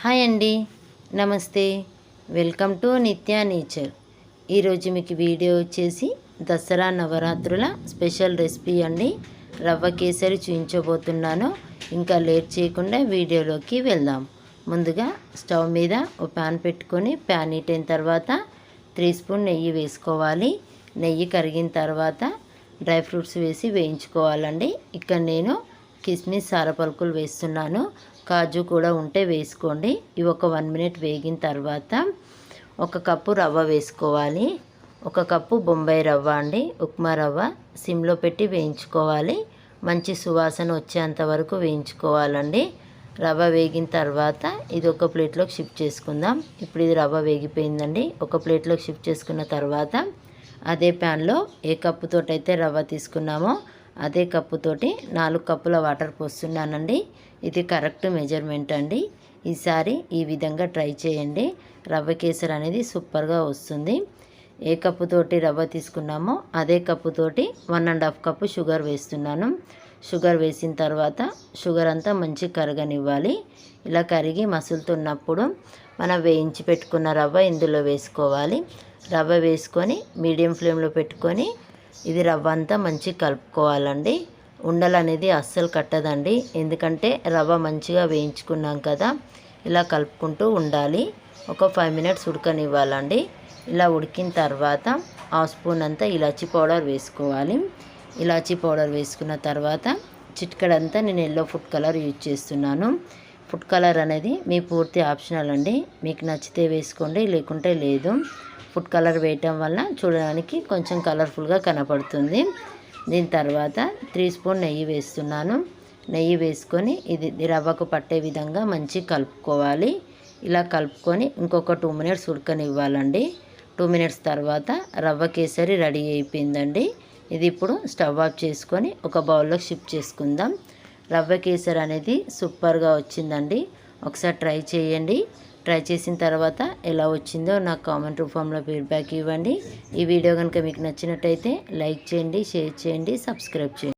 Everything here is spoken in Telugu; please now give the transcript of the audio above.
హాయ్ అండి. నమస్తే. Welcome to Nitya nature. ఈరోజు మీకు వీడియో వచ్చేసి దసరా నవరాత్రుల స్పెషల్ రెసిపీ అండి. రవ్వ కేసరి చూపించబోతున్నాను ఇంకా లేట్ చేయకుండా వీడియోలోకి వెళ్దాం. ముందుగా స్టవ్ మీద ఒక ప్యాన్ పెట్టుకొని ప్యాన్ హీట్ అయిన తర్వాత త్రీ స్పూన్ నెయ్యి వేసుకోవాలి. నెయ్యి కరిగిన తర్వాత డ్రై ఫ్రూట్స్ వేసి వేయించుకోవాలండి. ఇక్కడ నేను కిస్మిస్ సారపలుకులు వేస్తున్నాను. కాజు కూడా ఉంటే వేసుకోండి. ఇవి ఒక వన్ మినిట్ వేగిన తర్వాత ఒక కప్పు రవ్వ వేసుకోవాలి. ఒక కప్పు బొంబాయి రవ్వ అండి. ఉప్మా రవ్వ సిమ్లో పెట్టి వేయించుకోవాలి. మంచి సువాసన వచ్చేంత వరకు వేయించుకోవాలండి. రవ్వ వేగిన తర్వాత ఇది ఒక ప్లేట్లోకి షిఫ్ట్ చేసుకుందాం. ఇప్పుడు ఇది రవ్వ వేగిపోయిందండి. ఒక ప్లేట్లోకి షిఫ్ట్ చేసుకున్న తర్వాత అదే ప్యాన్లో ఏ కప్పుతోటైతే రవ్వ తీసుకున్నామో అదే కప్పుతోటి నాలుగు కప్పుల వాటర్ పోస్తున్నానండి. ఇది కరెక్ట్ మెజర్మెంట్ అండి. ఈసారి ఈ విధంగా ట్రై చేయండి. రవ్వ కేసర్ అనేది సూపర్గా వస్తుంది. ఏ కప్పుతోటి రవ్వ తీసుకున్నామో అదే కప్పుతోటి one and half cup sugar వేస్తున్నాను. షుగర్ వేసిన తర్వాత షుగర్ అంతా మంచి కరగనివ్వాలి. ఇలా కరిగి మసులుతున్నప్పుడు మనం వేయించి పెట్టుకున్న రవ్వ ఇందులో వేసుకోవాలి. రవ్వ వేసుకొని మీడియం ఫ్లేమ్లో పెట్టుకొని ఇది రవ్వ అంతా మంచి కలుపుకోవాలండి. ఉండలు అనేది అస్సలు కట్టదండి. ఎందుకంటే రవ్వ మంచిగా వేయించుకున్నాం కదా ఇలా కలుపుకుంటూ ఉండాలి. ఒక ఫైవ్ మినిట్స్ ఉడకనివ్వాలండి. ఇలా ఉడికిన తర్వాత హాఫ్ స్పూన్ అంతా ఇలాచీ పౌడర్ వేసుకోవాలి. ఇలాచీ పౌడర్ వేసుకున్న తర్వాత చిట్కడంతా నేను ఎల్లో ఫుడ్ కలర్ యూజ్ చేస్తున్నాను. ఫుడ్ కలర్ అనేది మీ పూర్తి ఆప్షనల్ అండి. మీకు నచ్చితే వేసుకోండి లేకుంటే లేదు. ఫుడ్ కలర్ వేయటం వల్ల చూడడానికి కొంచెం కలర్ఫుల్గా కనపడుతుంది. దీని తర్వాత త్రీ స్పూన్ నెయ్యి వేస్తున్నాను. నెయ్యి వేసుకొని ఇది రవ్వకు పట్టే విధంగా మంచి కలుపుకోవాలి. ఇలా కలుపుకొని ఇంకొక టూ మినిట్స్ ఉడకనివ్వాలండి. టూ మినిట్స్ తర్వాత రవ్వ కేసరి రెడీ అయిపోయిందండి. ఇది ఇప్పుడు స్టవ్ ఆఫ్ చేసుకొని ఒక బౌల్లో షిఫ్ట్ చేసుకుందాం. రవ్వ కేసర్ అనేది సూపర్గా వచ్చిందండి. ఒకసారి ట్రై చేయండి. ట్రై చేసిన తర్వాత ఎలా వచ్చిందో నాకు కామెంట్ రూపంలో ఫీడ్బ్యాక్ ఇవ్వండి. ఈ వీడియో కనుక మీకు నచ్చినట్టయితే లైక్ చేయండి షేర్ చేయండి సబ్స్క్రైబ్ చేయండి.